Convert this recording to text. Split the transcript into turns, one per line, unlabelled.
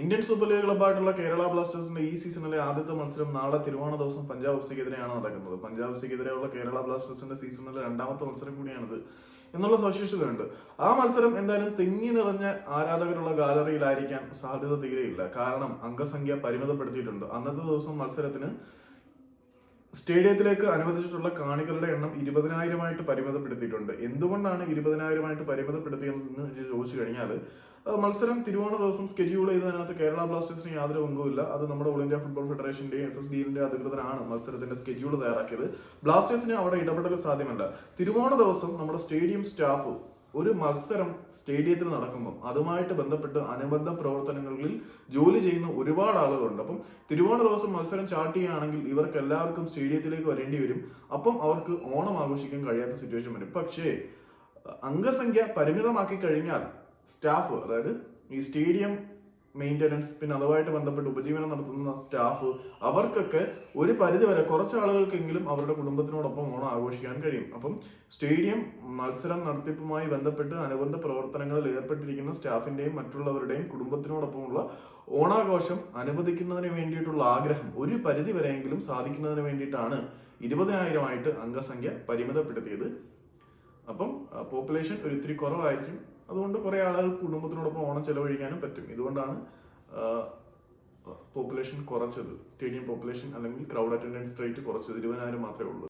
Indian super league ക്ലബ്ബായിട്ടുള്ള കേരള ബ്ലാസ്റ്റേഴ്സിന്റെ ഈ സീസണിലെ ആദ്യത്തെ മത്സരം നാളെ തിരുവോണ ദിവസം പഞ്ചാബ് എഫ്സിക്കെതിരെയാണ് നടക്കുന്നത്. പഞ്ചാബ് എഫ്സിക്കെതിരെയുള്ള കേരള ബ്ലാസ്റ്റേഴ്സിന്റെ സീസണിലെ രണ്ടാമത്തെ മത്സരം കൂടിയാണിത് എന്നുള്ള സവിശേഷതയുണ്ട്. ആ മത്സരം എന്തായാലും തിങ്ങി നിറഞ്ഞ ആരാധകരുള്ള ഗാലറിയിലായിരിക്കാൻ സാധ്യത തീരെയില്ല. കാരണം അംഗസംഖ്യ പരിമിതപ്പെടുത്തിയിട്ടുണ്ട്. അന്നത്തെ ദിവസം മത്സരത്തിന് സ്റ്റേഡിയത്തിലേക്ക് അനുവദിച്ചിട്ടുള്ള കാണികളുടെ എണ്ണം ഇരുപതിനായിരമായിട്ട് പരിമിതപ്പെടുത്തിയിട്ടുണ്ട്. എന്തുകൊണ്ടാണ് ഇരുപതിനായിരമായിട്ട് പരിമിതപ്പെടുത്തിയതെന്ന് ചോദിച്ചു കഴിഞ്ഞാൽ മത്സരം തിരുവോണ ദിവസം സ്കെഡ്യൂൾ ചെയ്തതിനകത്ത് കേരള ബ്ലാസ്റ്റേഴ്സിന് യാതൊരു പങ്കുമില്ല. അത് നമ്മുടെ ഓൾ ഇന്ത്യ ഫുട്ബോൾ ഫെഡറേഷന്റെയും എഫ് എസ് ഡിന്റെ അധികൃതരാണ് മത്സരത്തിന്റെ സ്കെഡ്യൂൾ തയ്യാറാക്കിയത്. ബ്ലാസ്റ്റേഴ്സിന് അവിടെ ഇടപെടൽ സാധ്യമല്ല. തിരുവോണ ദിവസം നമ്മുടെ സ്റ്റേഡിയം സ്റ്റാഫ് ഒരു മത്സരം സ്റ്റേഡിയത്തിൽ നടക്കുമ്പോൾ അതുമായിട്ട് ബന്ധപ്പെട്ട് അനുബന്ധ പ്രവർത്തനങ്ങളിൽ ജോലി ചെയ്യുന്ന ഒരുപാട് ആളുകളുണ്ട്. അപ്പം തിരുവോണ ദിവസം മത്സരം ചാർട്ട് ചെയ്യുകയാണെങ്കിൽ ഇവർക്ക് എല്ലാവർക്കും സ്റ്റേഡിയത്തിലേക്ക് വരേണ്ടി വരും. അപ്പം അവർക്ക് ഓണം ആഘോഷിക്കാൻ കഴിയാത്ത സിറ്റുവേഷൻ വരും. പക്ഷേ അംഗസംഖ്യ പരിമിതമാക്കി കഴിഞ്ഞാൽ സ്റ്റാഫ് അതായത് ഈ സ്റ്റേഡിയം മെയിന്റനൻസ് പിന്നെ അതുമായിട്ട് ബന്ധപ്പെട്ട് ഉപജീവനം നടത്തുന്ന സ്റ്റാഫ് അവർക്കൊക്കെ ഒരു പരിധിവരെ കുറച്ച് ആളുകൾക്കെങ്കിലും അവരുടെ കുടുംബത്തിനോടൊപ്പം ഓണം ആഘോഷിക്കാൻ കഴിയും. അപ്പം സ്റ്റേഡിയം മത്സരം നടത്തിപ്പുമായി ബന്ധപ്പെട്ട് അനുബന്ധ പ്രവർത്തനങ്ങളിൽ ഏർപ്പെട്ടിരിക്കുന്ന സ്റ്റാഫിന്റെയും മറ്റുള്ളവരുടെയും കുടുംബത്തിനോടൊപ്പമുള്ള ഓണാഘോഷം അനുവദിക്കുന്നതിന് വേണ്ടിയിട്ടുള്ള ആഗ്രഹം ഒരു പരിധി വരെയെങ്കിലും സാധിക്കുന്നതിന് വേണ്ടിയിട്ടാണ് ഇരുപതിനായിരമായിട്ട് അംഗസംഖ്യ പരിമിതപ്പെടുത്തിയത്. അപ്പം പോപ്പുലേഷൻ ഒരു ഇത്തിരി കുറവായിരിക്കും. അതുകൊണ്ട് കുറെ ആളുകൾ കുടുംബത്തിനോടൊപ്പം ഓണം ചെലവഴിക്കാനും പറ്റും. ഇതുകൊണ്ടാണ് പോപ്പുലേഷൻ കുറച്ചത്. സ്റ്റേഡിയം പോപ്പുലേഷൻ അല്ലെങ്കിൽ ക്രൗഡ് അറ്റൻഡൻസ് റേറ്റ് കുറച്ചത് ഇരുപതിനായിരം മാത്രമേ ഉള്ളൂ.